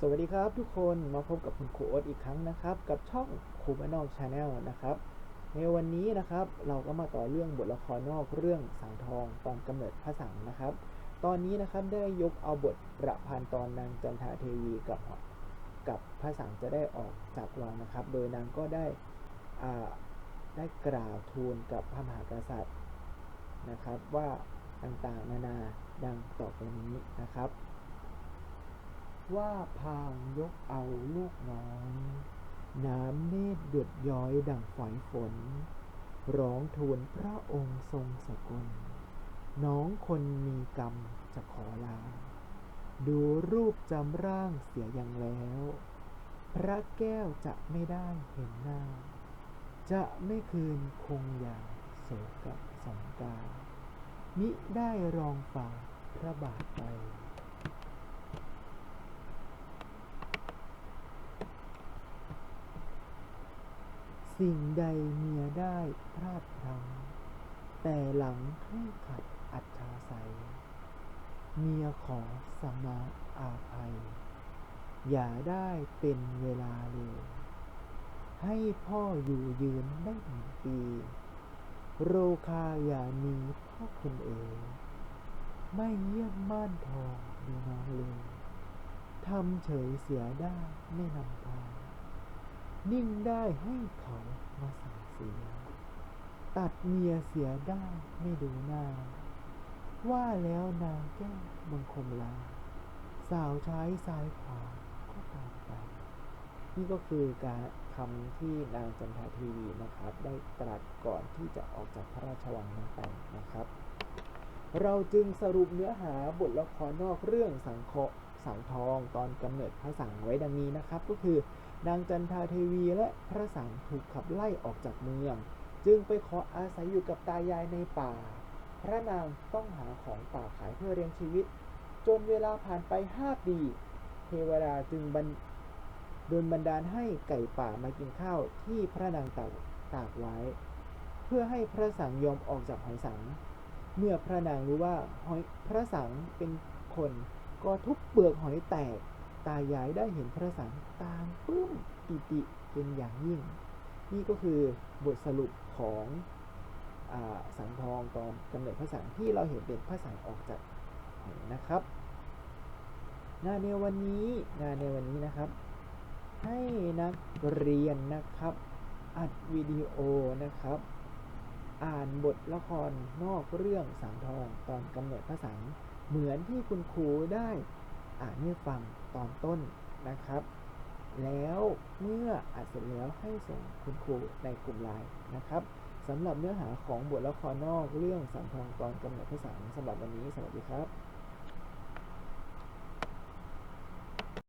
สวัสดีครับทุกคนมาพบกับคุณครูโอ๊ตอีกครั้งนะครับ กับช่องครูบ้านนอกชาแนลนะครับ ในวันนี้นะครับเราก็มาต่อเรื่องบทละครนอกเรื่องสังทองตอนกำเนิดพระสังนะครับ ตอนนี้นะครับได้ยกเอาบทประพันธ์ตอนนางจันทาเทวีกับกับพระสังจะได้ออกจากวังนะครับ โดยนางก็ได้อ่าได้กล่าวทูลกับพระมหากษัตริย์นะครับว่าต่างๆนานาดังต่อไปนี้นะครับ ว่าพางยกเอาลูกน้อย น้ำเนตรหยดย้อยดังฝอยฝน ร้องทูลพระองค์ทรงสกล น้องคนมีกรรมจะขอลา ดูรูปจำร่างเสียอยังแล้ว พระแก้วจะไม่ได้เห็นหน้า จะไม่คืนคงอย่างโศกสองกามิได้รองฝ่าพระบาทไป สิ่งใดเมียได้พลาดพลั้งแต่หลังให้ขัดอัจฉาใสยเมียขอสมาอาภัย อย่าได้เป็นเวลาเลยให้พ่ออยู่ยืนได้หนึ่งปี โรคาอย่ามีพ่อคนเอ๋ยไม่เยี่ยมม่านทองดูน้องเลยทำเฉยเสียได้ไม่นำพา นิ่งได้ให้เขามาสั่งเสีย ตัดเมียเสียได้ไม่ดูหน้า ว่าแล้วนางแก้วบังคมลา สาวใช้ซ้ายขวาก็ตามไป นี่ก็คือการคำที่นางจันทาทีวีนะครับ ได้ตรัสก่อนที่จะออกจากพระราชวังนั้นไปนะครับ เราจึงสรุปเนื้อหาบทละครนอกเรื่องสังเคราะห์ สังทองตอนกำเนิดพระสังไว้ดังนี้นะครับ ก็คือนางจันทาเทวีและพระสังถูกขับไล่ออกจากเมือง จึงไปขออาศัยอยู่กับตายายในป่า พระนางต้องหาของป่าขายเพื่อเลี้ยงชีวิต จนเวลาผ่านไปห้าปี เทวดาจึงบันโดนบันดาลให้ไก่ป่ามากินข้าวที่พระนางตากตากไว้ เพื่อให้พระสังยอมออกจากหอยสัง เมื่อพระนางรู้ว่าหอยพระสังเป็นคน ก็ทุบเปลือกหอยแตก ตายายได้เห็นพระสังตางปลื้มปิติเป็นอย่างยิ่ง นี่ก็คือบทสรุปของอาสังทองตอนกำเนิดพระสังที่เราเห็นเป็นพระสังออกจากหอยนะครับ งานในวันนี้งานในวันนี้นะครับ ให้นักเรียนนะครับ อัดวิดีโอนะครับ อ่านบทละครนอกเรื่องสังทองตอนกำเนิดพระสัง เหมือนที่คุณครูได้อ่านให้ฟังตอนต้นนะครับ แล้วเมื่ออัดเสร็จแล้วให้ส่งคุณครูในกลุ่มไลน์นะครับสำหรับเนื้อหาของบทละครนอกเรื่องสังทองตอนกำเนิดพระสังสำหรับวันนี้สวัสดีครับ